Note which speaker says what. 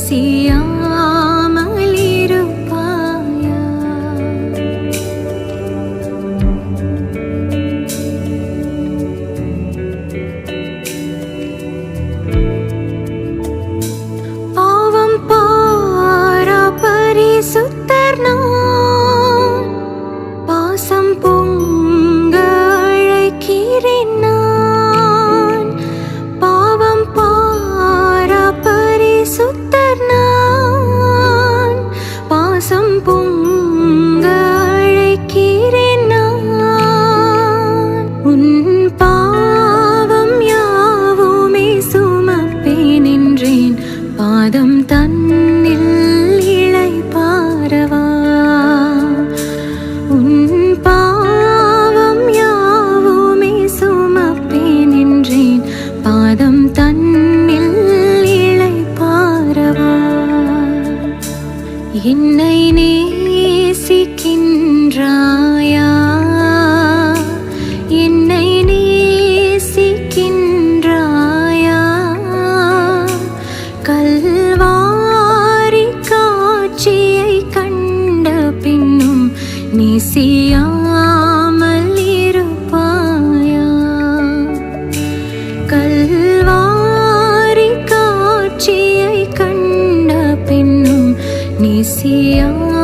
Speaker 1: see you. பாதம் தன்னில் இழை பாரவா. என்னை நேசிக்கின்றாயா. என்னை நேசிக்கின்றாயா. கல்வாரி காட்சியை கண்ட பின்னும் เสียง